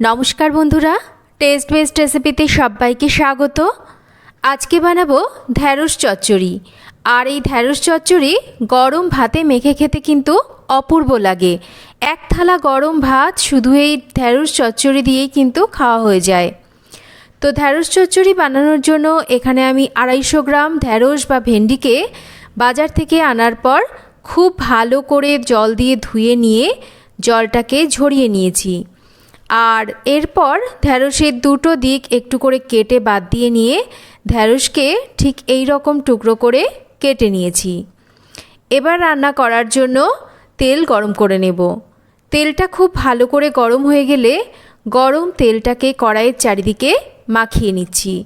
নমস্কার বন্ধুরা test best রেসিপিতে সবাইকে স্বাগত। আজকে বানাবো ঢ্যাঁড়স চচ্চড়ি। আর এই ঢ্যাঁড়স চচ্চড়ি গরম ভাতে মেখে খেতে কিন্তু অপূর্ব লাগে। এক থালা গরম ভাত শুধু এই ঢ্যাঁড়স চচ্চড়ি দিয়েই কিন্তু খাওয়া হয়ে যায়। তো ঢ্যাঁড়স চচ্চড়ি বানানোর জন্য এখানে আমি আড়াইশো গ্রাম ঢ্যাঁড়স বা ভেন্ডিকে বাজার থেকে আনার পর খুব ভালো করে জল দিয়ে ধুয়ে নিয়ে জলটাকে ঝরিয়ে নিয়েছি। আর এরপর ঢ্যাঁড়সের দুটো দিক একটু করে কেটে বাদ দিয়ে নিয়ে ঢ্যাঁড়সকে ঠিক এই রকম টুকরো করে কেটে নিয়েছি। এবার রান্না করার জন্য তেল গরম করে নেব। তেলটা খুব ভালো করে গরম হয়ে গেলে গরম তেলটাকে কড়াইয়ের চারিদিকে মাখিয়ে নিচ্ছি।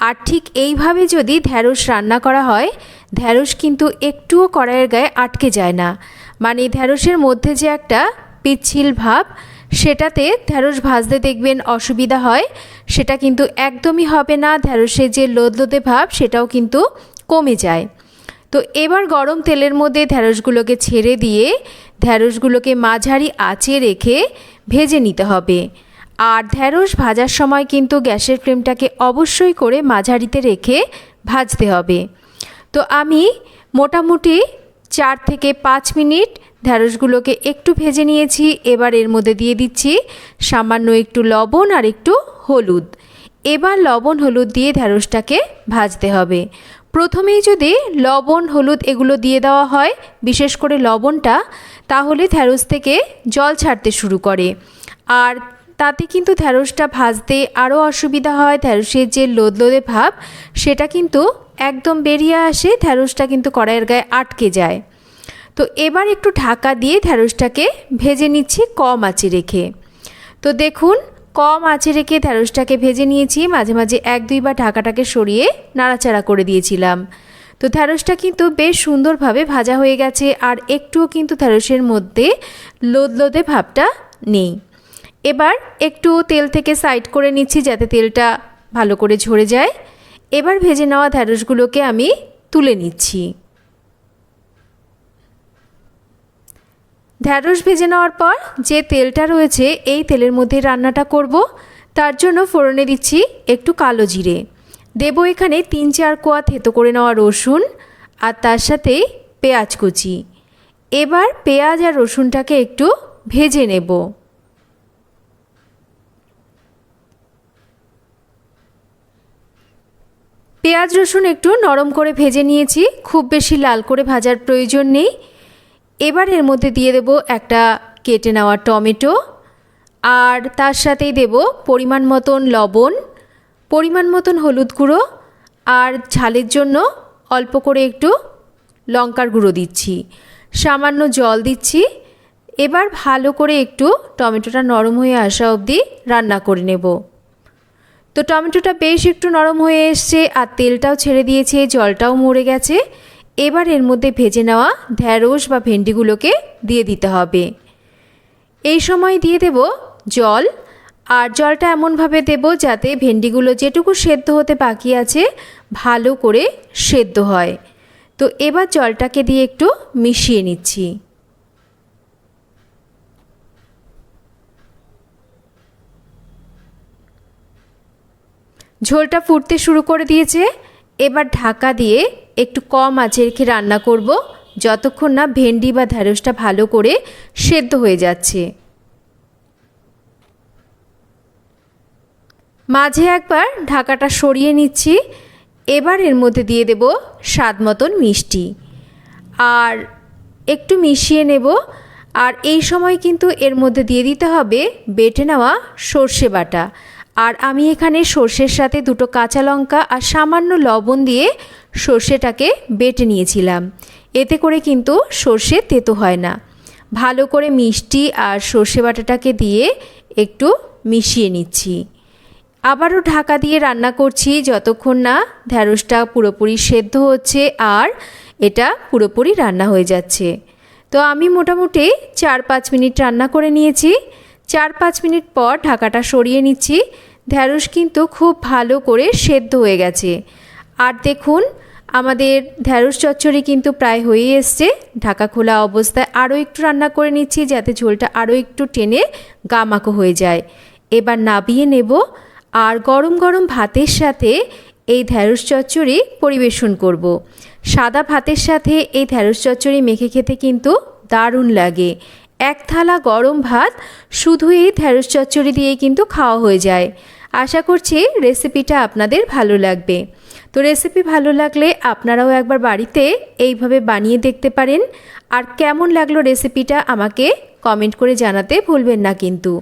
আর ঠিক এইভাবে যদি ঢ্যাঁড়স রান্না করা হয় ঢ্যাঁড়স কিন্তু একটুও কড়াইয়ের গায়ে আটকে যায় না। মানে ঢ্যাঁড়সের মধ্যে যে একটা পিচ্ছিল ভাব সেটাতে ঢ্যাঁড়স ভাজতে দেখবেন অসুবিধা হয়। সেটা কিন্তু একদমই হবে না ঢ্যাঁড়সের যে লোদলোদে ভাব সেটাও কিন্তু কমে যায়। তো এবার গরম তেলের মধ্যে ঢ্যাঁড়সগুলোকে ছেড়ে দিয়ে ঢ্যাঁড়সগুলোকে মাঝারি আঁচে রেখে ভেজে নিতে হবে। আর ঢ্যাঁড়স ভাজার সময় কিন্তু গ্যাসের ফ্লেমটাকে অবশ্যই করে মাঝারিতে রেখে ভাজতে হবে। তো আমি মোটামুটি চার থেকে পাঁচ মিনিট ঢ্যাঁড়সগুলোকে একটু ভেজে নিয়েছি, এবার এর মধ্যে দিয়ে দিচ্ছি সামান্য একটু লবণ আর একটু হলুদ। এবার লবণ হলুদ দিয়ে ঢ্যাঁড়সটাকে ভাজতে হবে। প্রথমেই যদি লবণ, হলুদ এগুলো দিয়ে দেওয়া হয়, বিশেষ করে লবণটা, তাহলে ঢ্যাঁড়স থেকে জল ছাড়তে শুরু করে। আর তাতে কিন্তু ঢ্যাঁড়সটা ভাজতে আরও অসুবিধা হয় ঢ্যাঁড়সের যে লোদলোদে ভাব, সেটা কিন্তু একদম বেরিয়ে আসে ঢ্যাঁড়সটা কিন্তু কড়াইয়ের গায়ে আটকে যায়। তো এবার একটু ঢাকা দিয়ে ঢ্যাঁড়সটাকে ভেজে নিচ্ছি কম আঁচে রেখে। তো দেখুন কম আঁচে রেখে ঢ্যাঁড়সটাকে ভেজে নিয়েছি, মাঝে মাঝে এক দুইবার ঢাকাটাকে সরিয়ে নাড়াচাড়া করে দিয়েছিলাম। তো ঢ্যাঁড়সটা কিন্তু বেশ সুন্দরভাবে ভাজা হয়ে গেছে আর একটুও কিন্তু ঢ্যাঁড়সের মধ্যে লোদলোদে ভাবটা নেই। এবার একটু তেল থেকে সাইড করে নিচ্ছি যাতে তেলটা ভালো করে ঝরে যায়। এবার ভেজে নেওয়া ঢ্যাঁড়সগুলোকে আমি তুলে নিচ্ছি। ঢ্যাঁড়স ভেজে নেওয়ার পর যে তেলটা রয়েছে, এই তেলের মধ্যে রান্নাটা করব। তার জন্য ফোড়নে দিচ্ছি একটু কালো জিরে। দেবো এখানে তিন চার কোয়া থেতো করে নেওয়া রসুন আর তার সাথে পেঁয়াজ কুচি। এবার পেঁয়াজ আর রসুনটাকে একটু ভেজে নেব। পেঁয়াজ রসুন একটু নরম করে ভেজে নিয়েছি। খুব বেশি লাল করে ভাজার প্রয়োজন নেই। এবার এর মধ্যে দিয়ে দেব একটা কেটে নেওয়া টমেটো, আর তার সাথেই দেব পরিমাণ মতন লবণ, পরিমাণ মতন হলুদ গুঁড়ো, আর ঝালের জন্য অল্প করে একটু লঙ্কার গুঁড়ো দিচ্ছি। সামান্য জল দিচ্ছি। এবার ভালো করে একটু টমেটোটা নরম হয়ে আসা অবধি রান্না করে নেব। তো টমেটোটা বেশ একটু নরম হয়ে এসছে আর তেলটাও ছেড়ে দিয়েছে, জলটাও মরে গেছে। এবার এর মধ্যে ভেজে নেওয়া ঢ্যাঁড়স বা ভেন্ডিগুলোকে দিয়ে দিতে হবে। এই সময় দিয়ে দেব জল, আর জলটা এমনভাবে দেব যাতে ভেন্ডিগুলো যেটুকু সেদ্ধ হতে বাকি আছে, ভালো করে সেদ্ধ হয়। তো এবার জলটাকে দিয়ে একটু মিশিয়ে নিচ্ছি। ঝোলটা ফুটতে শুরু করে দিয়েছে। এবার ঢাকা দিয়ে একটু কম আঁচে রেখে রান্না করব, যতক্ষণ না ভেন্ডি বা ঢ্যাঁড়সটা ভালো করে সেদ্ধ হয়ে যাচ্ছে। মাঝে একবার ঢাকাটা সরিয়ে নিচ্ছি, এবার এর মধ্যে দিয়ে দেব স্বাদ মতন মিষ্টি। আর একটু মিশিয়ে নেব, আর এই সময় কিন্তু এর মধ্যে দিয়ে দিতে হবে বেটে নেওয়া সর্ষে বাটা। আর আমি এখানে সর্ষের সাথে দুটো কাঁচা লঙ্কা আর সামান্য লবণ দিয়ে সর্ষেটাকে বেটে নিয়েছিলাম। এতে করে কিন্তু সর্ষে তেতো হয় না। ভালো করে মিষ্টি আর সর্ষে বাটাটাকে দিয়ে একটু মিশিয়ে নিচ্ছি। আবারও ঢাকা দিয়ে রান্না করছি যতক্ষণ না ঢ্যাঁড়সটা পুরোপুরি সেদ্ধ হচ্ছে আর এটা পুরোপুরি রান্না হয়ে যাচ্ছে। তো আমি মোটামুটি চার পাঁচ মিনিট রান্না করে নিয়েছি। চার পাঁচ মিনিট পর ঢাকাটা সরিয়ে নিচ্ছি। ঢ্যাঁড়স কিন্তু খুব ভালো করে সেদ্ধ হয়ে গেছে। আর দেখুন, আমাদের ঢ্যাঁড়স চচ্চড়ি কিন্তু প্রায় হয়ে এসছে। ঢাকা খোলা অবস্থায় আরও একটু রান্না করে নিচ্ছি যাতে ঝোলটা আরও একটু টেনে গামাকো হয়ে যায়। এবার নাবিয়ে নেব আর গরম গরম ভাতের সাথে এই ঢ্যাঁড়স চচ্চড়ি পরিবেশন করব। সাদা ভাতের সাথে এই ঢ্যাঁড়স চচ্চড়ি মেখে খেতে কিন্তু দারুণ লাগে। এক থালা গরম ভাত শুধু এই ঢ্যাঁড়স চচ্চড়ি দিয়ে কিন্তু খাওয়া হয়ে যায়। আশা করছি রেসিপিটা আপনাদের ভালো লাগবে। তো রেসিপি ভালো লাগলে আপনারাও একবার বাড়িতে এইভাবে বানিয়ে দেখতে পারেন। আর কেমন লাগল রেসিপিটা আমাকে কমেন্ট করে জানাতে ভুলবেন না কিন্তু।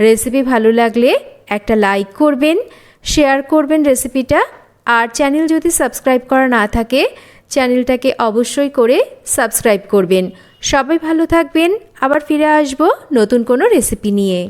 রেসিপি ভালো লাগলে একটা লাইক করবেন, শেয়ার করবেন রেসিপিটা। আর চ্যানেল যদি সাবস্ক্রাইব করা না থাকে, চ্যানেলটাকে অবশ্যই করে সাবস্ক্রাইব করবেন। সবাই ভালো থাকবেন। আবার ফিরে আসব নতুন কোনো রেসিপি নিয়ে।